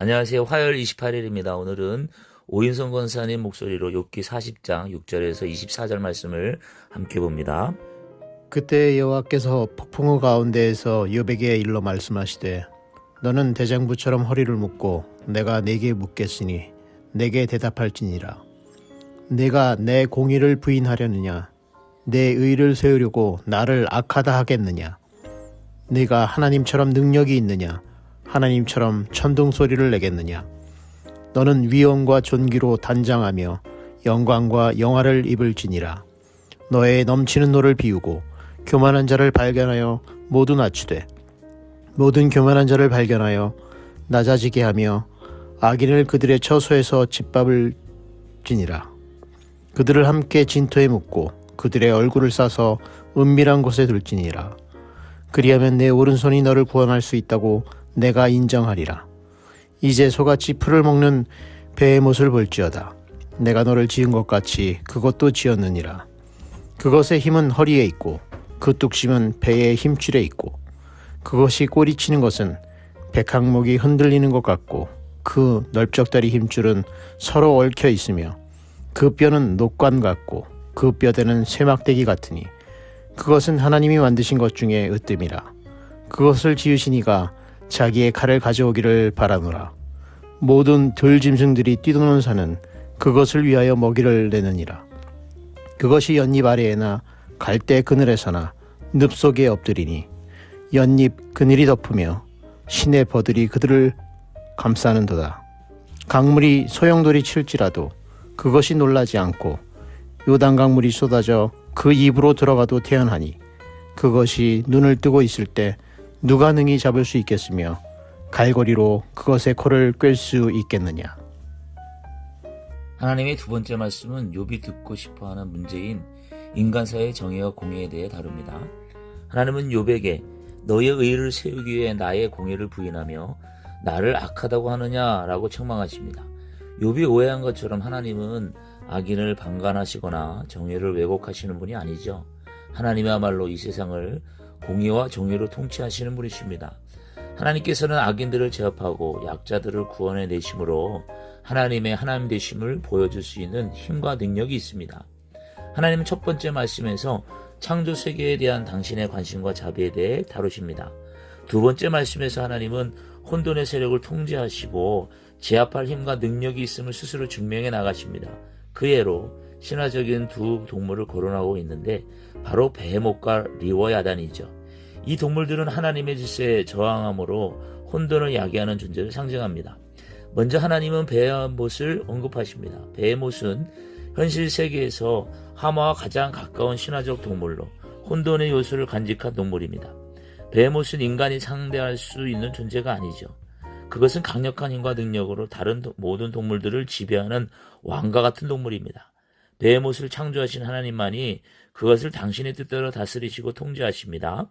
안녕하세요. 화요일 28일입니다. 오늘은 오인성 권사님 목소리로 욥기 40장 6절에서 24절 말씀을 함께 봅니다. 그때 여호와께서 폭풍우 가운데에서 욥에게 일러 말씀하시되 너는 대장부처럼 허리를 묶고 내가 네게 묻겠으니 내게 대답할지니라 내가 내 공의를 부인하려느냐 내 의를 세우려고 나를 악하다 하겠느냐 네가 하나님처럼 능력이 있느냐 하나님처럼 천둥 소리를 내겠느냐? 너는 위엄과 존귀로 단장하며 영광과 영화를 입을지니라. 너의 넘치는 노를 비우고 교만한 자를 발견하여 모두 낮추되 모든 교만한 자를 발견하여 낮아지게 하며 악인을 그들의 처소에서 짓밟을 지니라. 그들을 함께 진토에 묻고 그들의 얼굴을 싸서 은밀한 곳에 둘지니라. 그리하면 내 오른손이 너를 구원할 수 있다고 내가 인정하리라. 이제 소같이 풀을 먹는 배의 못을 볼지어다. 내가 너를 지은 것 같이 그것도 지었느니라. 그것의 힘은 허리에 있고 그 뚝심은 배의 힘줄에 있고 그것이 꼬리치는 것은 백항목이 흔들리는 것 같고 그 넓적다리 힘줄은 서로 얽혀 있으며 그 뼈는 녹관 같고 그 뼈대는 쇠막대기 같으니 그것은 하나님이 만드신 것 중에 으뜸이라. 그것을 지으시니가 자기의 칼을 가져오기를 바라노라 모든 들짐승들이 뛰도는 산은 그것을 위하여 먹이를 내느니라 그것이 연잎 아래에나 갈대 그늘에서나 늪 속에 엎드리니 연잎 그늘이 덮으며 신의 버들이 그들을 감싸는도다. 강물이 소용돌이 칠지라도 그것이 놀라지 않고 요단 강물이 쏟아져 그 입으로 들어가도 태연하니 그것이 눈을 뜨고 있을 때 누가 능히 잡을 수 있겠으며 갈고리로 그것의 코를 꿰 수 있겠느냐. 하나님의 두 번째 말씀은 욥이 듣고 싶어하는 문제인 인간사의 정의와 공의에 대해 다룹니다. 하나님은 욥에게 너의 의를 세우기 위해 나의 공의를 부인하며 나를 악하다고 하느냐라고 책망하십니다. 욥이 오해한 것처럼 하나님은 악인을 방관하시거나 정의를 왜곡하시는 분이 아니죠. 하나님이야말로 이 세상을 공의와 정의로 통치하시는 분이십니다. 하나님께서는 악인들을 제압하고 약자들을 구원해 내심으로 하나님의 하나님 되심을 보여줄 수 있는 힘과 능력이 있습니다. 하나님은 첫 번째 말씀에서 창조 세계에 대한 당신의 관심과 자비에 대해 다루십니다. 두 번째 말씀에서 하나님은 혼돈의 세력을 통제하시고 제압할 힘과 능력이 있음을 스스로 증명해 나가십니다. 그 예로 신화적인 두 동물을 거론하고 있는데 바로 베헤못과 리워야단이죠. 이 동물들은 하나님의 질서에 저항함으로 혼돈을 야기하는 존재를 상징합니다. 먼저 하나님은 베헤못을 언급하십니다. 베헤못은 현실 세계에서 하마와 가장 가까운 신화적 동물로 혼돈의 요소를 간직한 동물입니다. 베헤못은 인간이 상대할 수 있는 존재가 아니죠. 그것은 강력한 힘과 능력으로 다른 도- 모든 동물들을 지배하는 왕과 같은 동물입니다. 베헤못을 창조하신 하나님만이 그것을 당신의 뜻대로 다스리시고 통제하십니다.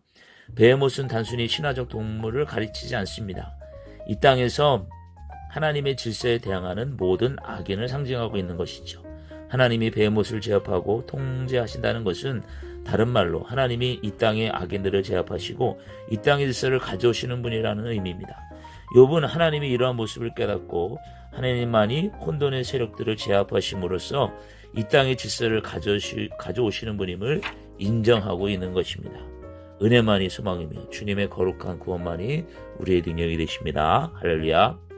베헤못은 단순히 신화적 동물을 가리치지 않습니다. 이 땅에서 하나님의 질서에 대항하는 모든 악인을 상징하고 있는 것이죠. 하나님이 베헤못을 제압하고 통제하신다는 것은 다른 말로 하나님이 이 땅의 악인들을 제압하시고 이 땅의 질서를 가져오시는 분이라는 의미입니다. 욥은 하나님이 이러한 모습을 깨닫고 하나님만이 혼돈의 세력들을 제압하심으로써 이 땅의 질서를 가져오시, 가져오시는 분임을 인정하고 있는 것입니다. 은혜만이 소망이며 주님의 거룩한 구원만이 우리의 능력이 되십니다. 할렐루야.